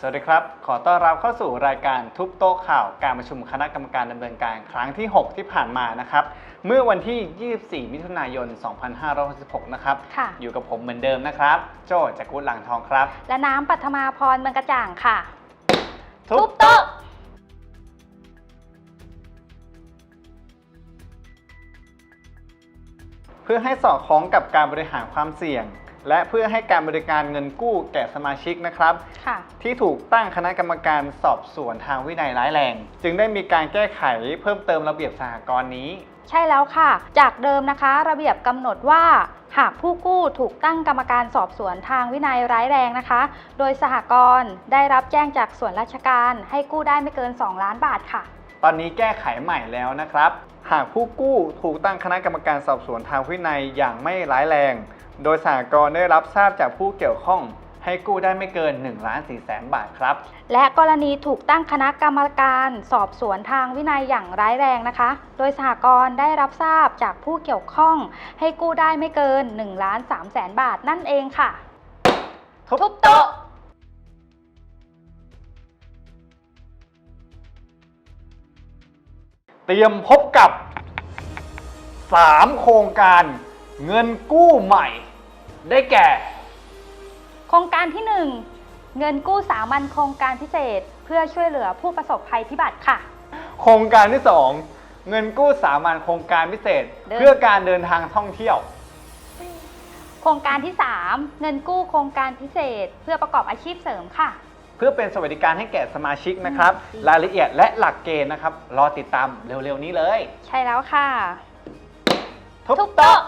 สวัสดีครับ ขอต้อนรับเข้าสู่รายการทุบโต๊ะข่าวการประชุมคณะกรรมการดำเนินการครั้งที่ 6 ที่ผ่านมานะครับ เมื่อวันที่ 24 มิถุนายน 2566 นะครับ ค่ะ อยู่กับผมเหมือนเดิมนะครับ โจ้จากกุดหลังทองครับ และน้ำปัทมาพรเมืองกระจ่างค่ะ ทุบโต๊ะ เพื่อให้สอดคล้องกับการบริหารความเสี่ยง และเพื่อให้การบริการเงินกู้แก่สมาชิกนะครับ ค่ะ ที่ถูกตั้งคณะกรรมการสอบสวนทางวินัยร้ายแรง จึงได้มีการแก้ไขเพิ่มเติมระเบียบสหกรณ์นี้ ใช่แล้วค่ะ จากเดิมนะคะ ระเบียบกำหนดว่า หากผู้กู้ถูกตั้งกรรมการสอบสวนทางวินัยร้ายแรงนะคะ โดยสหกรณ์ได้รับแจ้งจากส่วนราชการให้กู้ได้ไม่เกิน 2 ล้านบาทค่ะ ตอนนี้แก้ไขใหม่แล้วนะครับ หากผู้กู้ถูกตั้งคณะกรรมการสอบสวนทางวินัยอย่างไม่ร้ายแรง โดยสหกรณ์ได้รับทราบจากผู้เกี่ยวข้อง ให้กู้ได้ไม่เกิน1ล้าน4แสนบาทครับ และกรณีถูกตั้งคณะกรรมการสอบสวนทางวินัยอย่างร้ายแรงนะคะ โดยสหกรณ์ได้รับทราบจากผู้เกี่ยวข้อง ให้กู้ได้ไม่เกิน1ล้าน3แสนบาทนั่นเองค่ะ ทุบโต๊ะเตรียมพบกับ 3 โครงการ เงินกู้ใหม่ ได้แก่ โครงการที่ 1 เงินกู้สามัญโครงการพิเศษ เพื่อช่วยเหลือผู้ประสบภัยพิบัติค่ะ โครงการที่ 2 เงินกู้สามัญโครงการพิเศษ เดิน เพื่อการเดินทางท่องเที่ยว โครงการที่ 3 เงินกู้โครงการพิเศษ เพื่อประกอบอาชีพเสริมค่ะ เพื่อเป็นสวัสดิการให้แก่สมาชิกนะครับ รายละเอียดและหลักเกณฑ์นะครับ รอติดตามเร็วๆนี้เลย ใช่แล้วค่ะ ทุบทุบโต๊ะ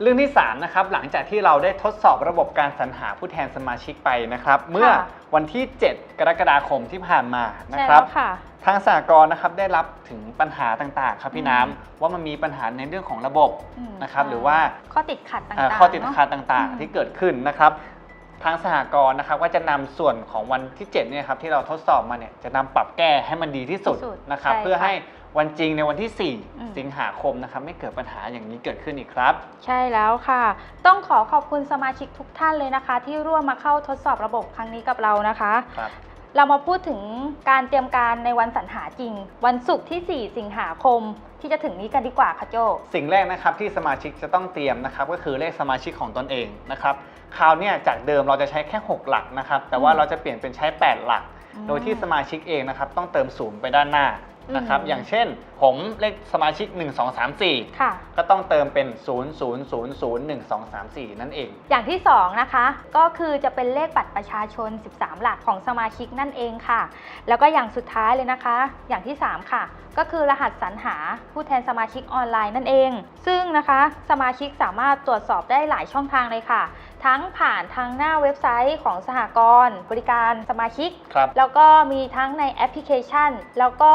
เรื่องที่ 3 นะครับ หลังจากที่เราได้ทดสอบระบบการสรรหาผู้แทนสมาชิกไปนะครับ เมื่อวันที่ 7 กรกฎาคมที่ผ่านมานะใช่ครัแล้บวค่ะทางสหกรณ์นะครับได้รับถึงปัญหาต่างๆ ครับพี่น้ำว่ามันมีปัญหาในเรื่องของระบบอืมนะครับใช่หรือว่าข้อติดขัดต่างเอ่อๆข้อติดเนะขัดต่างอืมๆที่เกิดขึ้นนะครับทางสหกรณ์นะครับก็จะนำส่วนของวันที่7เนี่ยครับที่เราทดสอบมาเนี่ยจะนำปรับแก้ให้มันดีที่สุดที่สุดนะครับใช่เพื่อค่ะให้ วันจริงในวันที่ อืม 4 สิงหาคมนะครับ ไม่เกิดปัญหาอย่างนี้เกิดขึ้นอีกครับ ใช่แล้วค่ะ ต้องขอขอบคุณสมาชิกทุกท่านเลยนะคะ ที่ร่วมมาเข้าทดสอบระบบครั้งนี้กับเรานะคะ ครับ เรามาพูดถึงการเตรียมการในวันสรรหาจริง วันศุกร์ที่ 4 สิงหาคมที่จะถึงนี้กันดีกว่าค่ะโจ สิ่งแรกนะครับที่สมาชิกจะต้องเตรียมนะครับก็คือเลขสมาชิกของตนเองนะครับคราวเนี้ยจากเดิมเราจะใช้แค่ 6 หลักนะครับแต่ว่าอืมเราจะเปลี่ยนเป็นใช้ 8 หลัก อืม โดยที่สมาชิกเองนะครับต้องเติมศูนย์ไปด้านหน้า นะครับอืมอย่างเช่น ผมเลขสมาชิก 1 2 3 4 ค่ะ ก็ต้องเติมเป็น 0 0 0 0 1 2 3 4 นั่นเอง อย่างที่ 2 นะคะ ก็คือจะเป็นเลขบัตรประชาชน 13 หลักของสมาชิกนั่นเองค่ะ แล้วก็อย่างสุดท้ายเลยนะคะ อย่างที่ 3 ค่ะ ก็คือรหัสสรรหาผู้แทนสมาชิกออนไลน์นั่นเอง ซึ่งนะคะ สมาชิกสามารถตรวจสอบได้หลายช่องทางเลยค่ะ ทั้งผ่านทางหน้าเว็บไซต์ของสหกรณ์บริการสมาชิก ครับ แล้วก็มีทั้งในแอปพลิเคชัน แล้วก็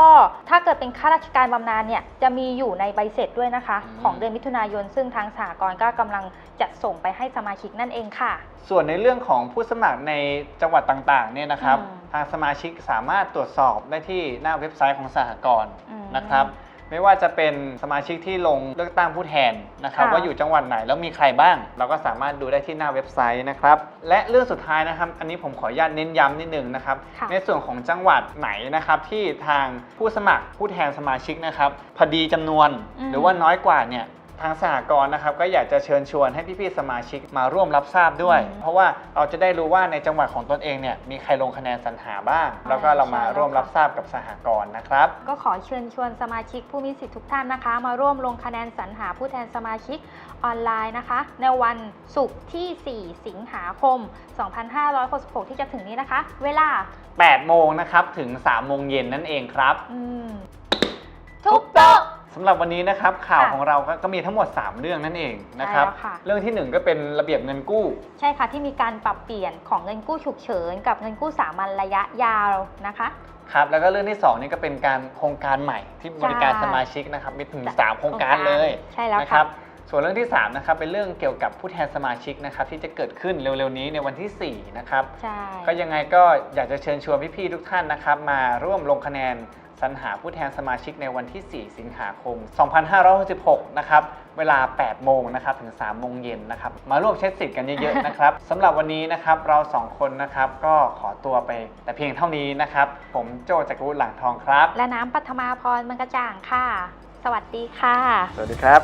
ถ้าเกิดเป็นข้าราชการบำนาญเนี่ยจะมีอยู่ในใบเสร็จด้วยนะคะ อืม ของเดือนมิถุนายน ซึ่งทางสหกรณ์ก็กำลังจัดส่งไปให้สมาชิกนั่นเองค่ะ ส่วนในเรื่องของผู้สมัครในจังหวัดต่างๆเนี่ยนะครับ อืม ทางสมาชิกสามารถตรวจสอบได้ที่หน้าเว็บไซต์ของสหกรณ์อืมนะครับ ไม่ว่าจะเป็นสมาชิกที่ลงเลือกตั้งผู้แทนนะครับค่ะ ว่าอยู่จังหวัดไหนแล้วมีใครบ้าง เราก็สามารถดูได้ที่หน้าเว็บไซต์นะครับ และเรื่องสุดท้ายนะครับ อันนี้ผมขออนุญาตเน้นย้ำนิดนึงนะครับ ค่ะ ในส่วนของจังหวัดไหนนะครับที่ทางผู้สมัครผู้แทนสมาชิกนะครับพอดีจำนวนอืม หรือว่าน้อยกว่าเนี่ย ทางสหกรณ์นะครับก็อยากจะเชิญชวนให้พี่ๆสมาชิกมาร่วมรับทราบด้วย เพราะว่าเราจะได้รู้ว่าในจังหวัดของตนเองเนี่ยมีใครลงคะแนนสรรหาบ้าง แล้วก็เรามาร่วมรับทราบกับสหกรณ์นะครับ ก็ขอเชิญชวนสมาชิกผู้มีสิทธิทุกท่านนะคะ มาร่วมลงคะแนนสรรหาผู้แทนสมาชิกออนไลน์นะคะ ในวันศุกร์ที่ 4 สิงหาคม 2566 ที่จะถึงนี้นะคะ เวลา 8 โมงนะครับถึง 3 โมงเย็นนั่นเองครับอืมทุบโต๊ะ สำหรับวันนี้นะครับข่าวค่ะของเราก็ก็มีทั้งหมด 3 เรื่องนั่นเองนะครับ ใช่แล้วค่ะ เรื่องทีหนึ่1ก็เป็นระเบียบเงินกู้ ใช่ค่ะที่มีการปรับเปลี่ยนของเงินกู้ฉุกเฉิน กับเงินกู้สามัญระยะยาวนะคะ ครับแล้วก็เรื่องที่ 2 นี่ก็เป็นการโครงการใหม่ที่บริการใช่สมาชิกนะครับมีถึง จ้ะ 3 โครงการเลยใช่แล้วนะคค่ะรับส่วนเรื่องที่3นะครับเป็นเรื่องเกี่ยวกับผู้แทนสมาชิกนะครับที่จะเกิดขึ้นเร็วๆนี้ในวันที่ 4 นะครับ ใช่ ก็ยังไงก็อยากจะเชิญชวนพี่ๆทุกท่านนะครับ มาร่วมลงคะแนน สรรหาผู้แทนสมาชิกในวันที่ 4 สิงหาคม 2566 นะครับ เวลา 8 โมงนะครับ ถึง 3 โมงเย็นนะครับ มาร่วมใช้สิทธิ์กันเยอะๆ นะครับ สำหรับวันนี้นะครับ เราสองคนนะครับ ก็ขอตัวไปแต่เพียงเท่านี้นะครับ ผมโจจากรวุฒิหลังทองครับ และน้ำปัทมาพรมันกระจ่างค่ะ สวัสดีค่ะ สวัสดีครับ